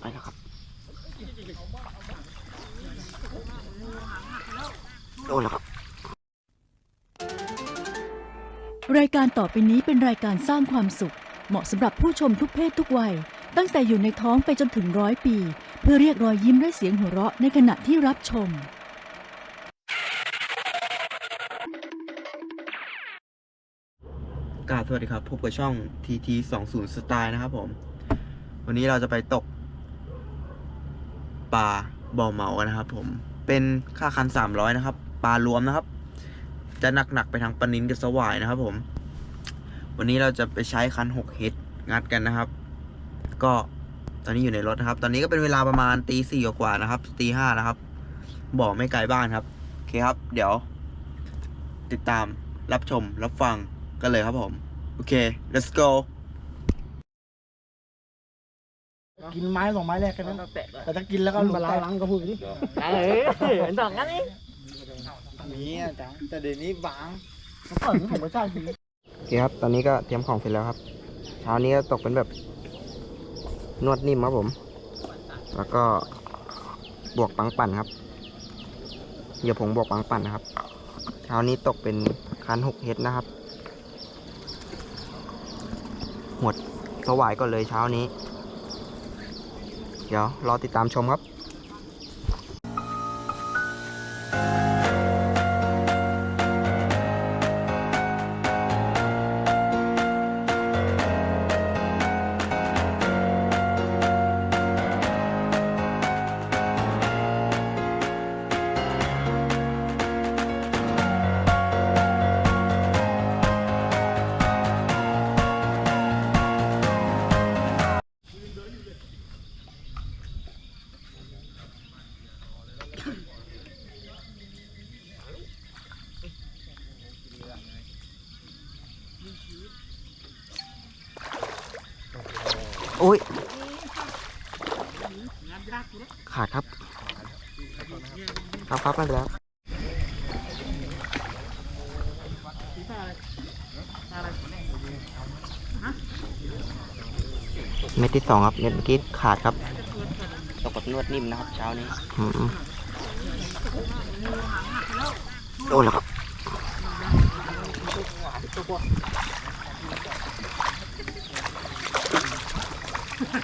ไปแล้วครับโดนแล้วครับ รายการต่อไปนี้เป็นรายการสร้างความสุข เหมาะสำหรับผู้ชมทุกเพศทุกวัย ตั้งแต่อยู่ในท้องไปจนถึงร้อยปี เพื่อเรียกรอยยิ้มและเสียงหัวเราะในขณะที่รับชม กาสวัสดีครับ พบกับช่อง TT 2 0 Style นะครับผม วันนี้เราจะไปตกปลาบ่อเหมากันนะครับผม เป็นค่าคัน 300 นะครับ ปลารวมนะครับ จะหนักๆไปทางปนินกับสวายนะครับผม วันนี้เราจะไปใช้คัน6เฮดงัดกันนะครับ ก็ตอนนี้อยู่ในรถนะครับ ตอนนี้ก็เป็นเวลาประมาณตีสี่กว่าๆนะครับตีห้านะครับบ่อไม่ไกลบ้านครับโอเคครับ เดี๋ยว ติดตามรับชมรับฟังกันเลยครับผม โอเค let's go กินไม้สองไม้แรกกันนั้นแต่ถ้ากินแล้วก็หลุดแตกลังก็พูดดิเออเห็นดอกงั้นนี่มีอะจังแต่เดี๋ยวนี้บางเปิดผมไม่ใช่สิโอเคครับ ตอนนี้ก็เตรียมของเสร็จแล้วครับ เช้านี้ก็ตกเป็นแบบ นวดนิ่มครับผม แล้วก็บวกปังปั่นครับเหยื่อผงบวกปังปั่นนะครับเช้านี้ตกเป็นคันหกเฮดนะครับ หมดสวายก่อนเลยเช้านี้ เดี๋ยวรอติดตามชมครับ โอ้ยขาดครับ ครับครับไม่เป็นไรครับเม็ดที่สองครับเม็ดเมื่อกี้ขาดครับตกกับนวดนิ่มนะครับเช้านี้อืมโดนแล้วครับ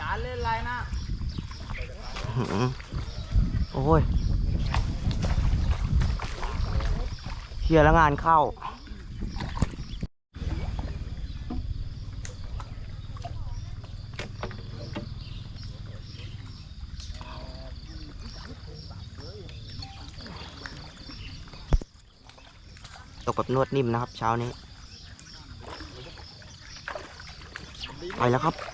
การเล่นไรนะ อื้อหือโอ้ย เคลียแล้วงานเข้า ตกแบบนวดนิ่มนะครับ เช้านี้ ไปแล้วครับ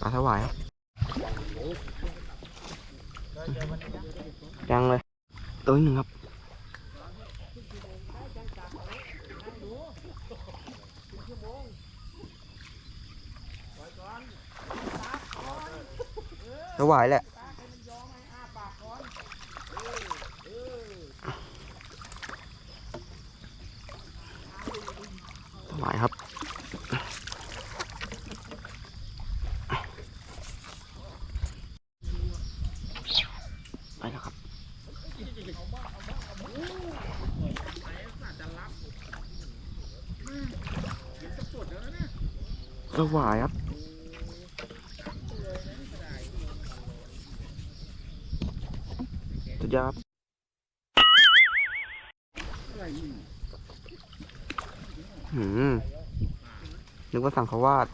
ปลาสวายครับยังเลย ตัวหนึ่งครับ สวายแหละสวายครับไปแล้วครับ วายครับ สุดยอดครับหืมนึกว่าสังขวาด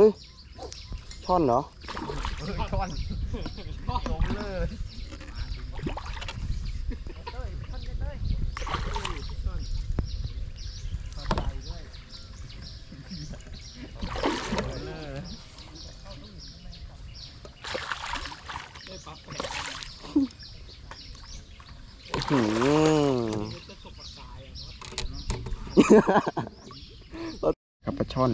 สช่อนเหรอหืมกับปลาช่อน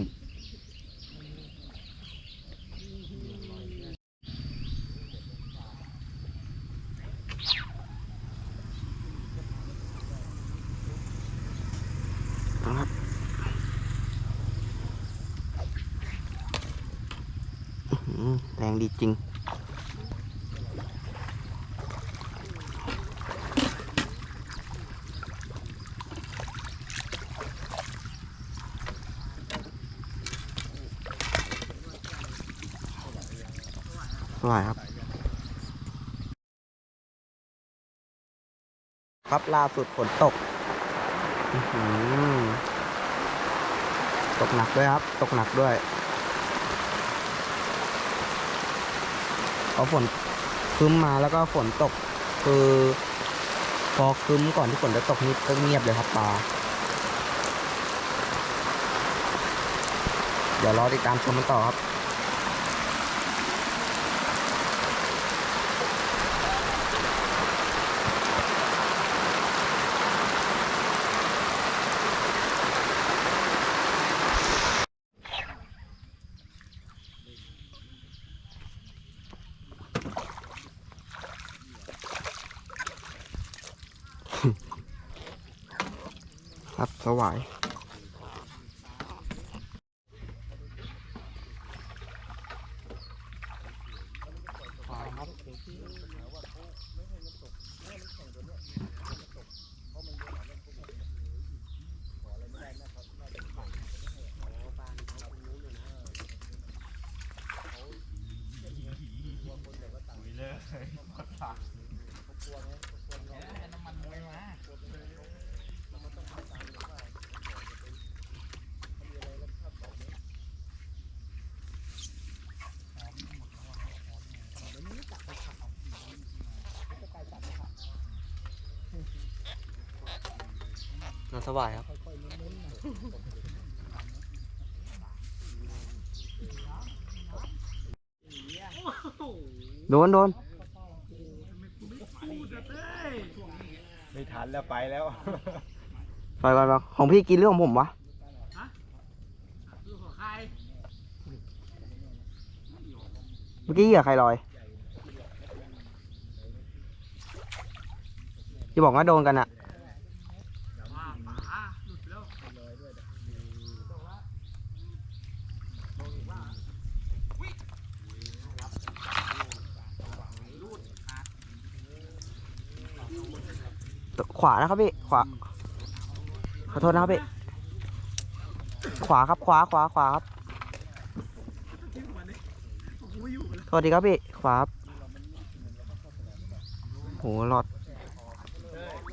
ครับอื้อหือแรงดี จริง สวยครับ ครับล่าสุดฝนตกตกหนักด้วยครับ ตกหนักด้วย พอฝนครึ้มมาแล้วก็ฝนตก คือพอครึ้มก่อนที่ฝนจะตกนี่ก็เงียบเลยครับปลาเดี๋ยวรอติดตามชมกันต่อครับ ครับสวาย สบายครับ โดนโดนไม่ทันแล้วไปแล้ว ไปไปไปของพี่กินเรื่องของผมวะเมื่อกี้เหยื่อใครลอยที่บอกว่าโดนกันอะ ขวานะครับพี่ ขวา ขอโทษนะครับพี่ ขวาครับขวาขวาขวาครับสวัสดีครับพี่ ขวาครับโหหลอด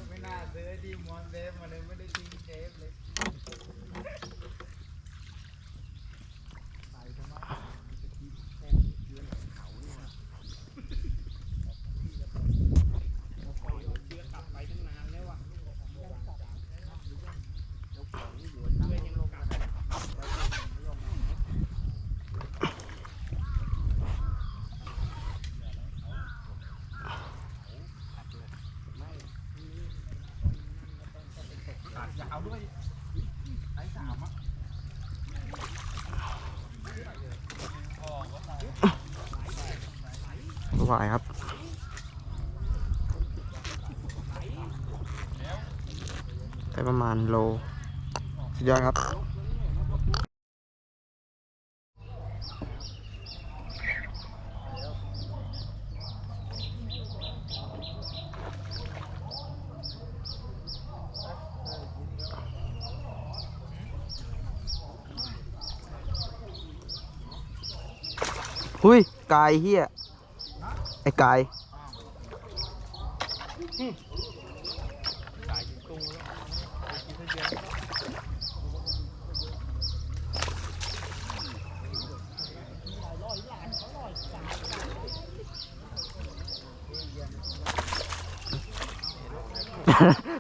ไม่น่าซื้อดีมอนเซฟมาเลยไม่ได้ทิ้งเซฟเลย ค ส วายครับ ได้ประมาณโล สุดยอดครับ หุยกายเฮีย ไอ้กาย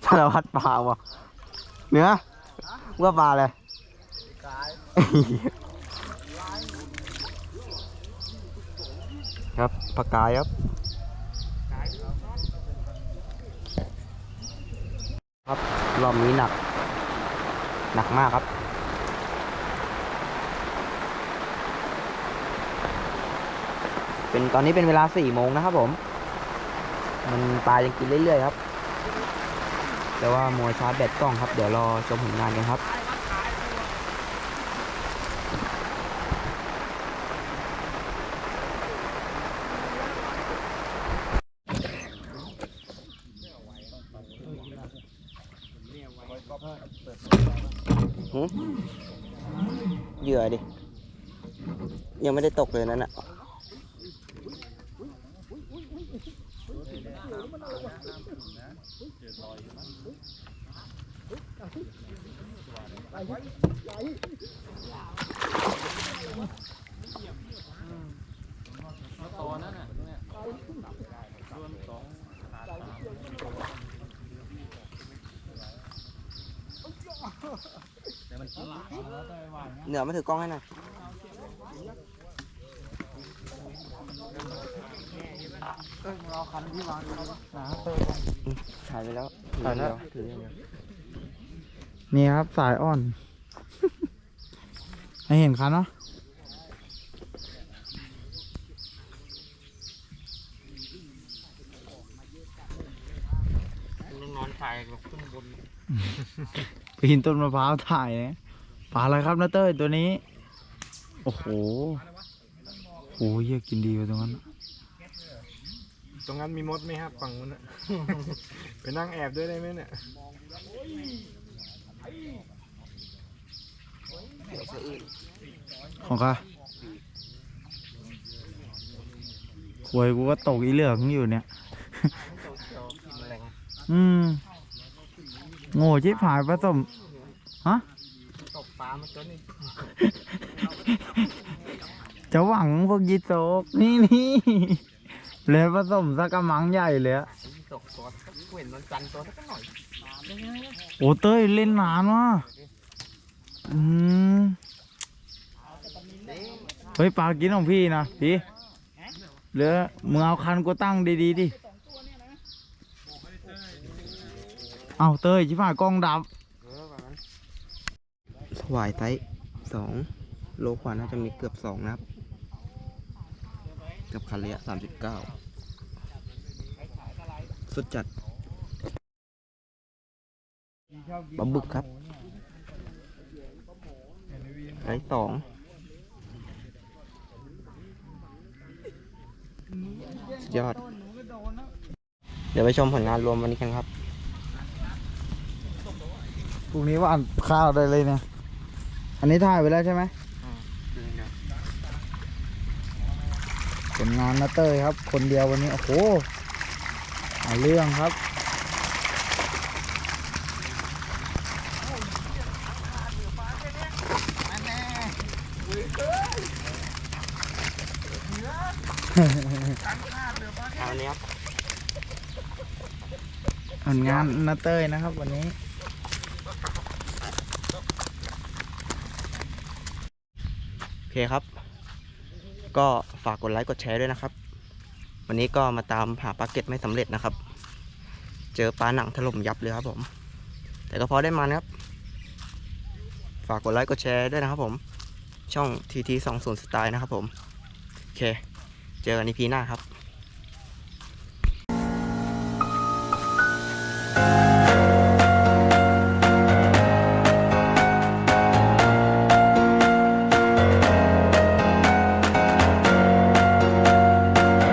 สารพัดปลาวะเนื้อว่าปลาเลย ครับปลากายครับ ครับรอบนี้หนัก หนักมากครับเป็นตอนนี้เป็นเวลาสี่โมงนะครับผม มันปลายังกินเรื่อยๆครับ แต่ว่ามัวชาร์จแบตกล้องครับ เดี๋ยวรอชมผลงานกันครับ หืมเหยื่อดิ ยังไม่ได้ตกเลยนั่นน่ะเหนือมาถือกล้องให้หน่อย เออเราคันที่วางอยู่นะเออ ถ่ายไปแล้วถ่ายแล้วถืออย่างเดียวนี่ครับสายอ่อน ให้เห็นคันเนาะต้องนอนถ่ายขึ้นบนปีนต้นมะพร้าวถ่ายนะปลาอะไรครับนาเต้ยตัวนี้ โอ้โห โอ้ยเหี้ยกินดีไปตรงนั้น ตรงนั้นมีมดไหมครับฝั่งนู้นน่ะ ไปนั่งแอบด้วยได้ไหมเนี่ย ของข้าหวยกูก็ตกอีเหลืองอยู่เนี่ย อืม โง่ชิบหายผสมฮะ ตกปลามาจนนี่ จะหวังพวกยีโซกนี่นี่เลยผสมสักกระมังใหญ่เลยอะตกตัวเห็นมันจันตัวสักหน่อยโอ้เต้ยเล่นนานว่ะอืมเฮ้ยปลากินของพี่นะพี่เหลือมึงเอาคันกูตั้งดีๆดิเอาเต้ยชิบหายกล้องดับสวายไซส์สองโลกว่าน่าจะมีเกือบสองนะครับ กับคันระยะสามสิบเก้าสุดจัดปลาบึกครับไซส์สองสุดยอด เดี๋ยวไปชมผลงานรวมวันนี้กันครับพรุ่งนี้ว่าอ่านข้าวได้เลยเนี่ยอันนี้ถ่ายไปแล้วใช่ไหม ผลงานนะเต้ยครับ คนเดียววันนี้ โอ้โหเอาเรื่องครับ เอาอันนี้ครับผลงานนะเต้ยนะครับ วันนี้โอเคครับ ก็ฝากกดไลค์กดแชร์ด้วยนะครับ วันนี้ก็มาตามหาปลาเก็ตไม่สำเร็จนะครับ เจอปลาหนังถล่มยับเลยครับผม แต่ก็พอได้มานะครับ ฝากกดไลค์กดแชร์ด้วยนะครับผม ช่อง TT 2 0สไตล์นะครับผม โอเค เจอกันในพีหน้าครับ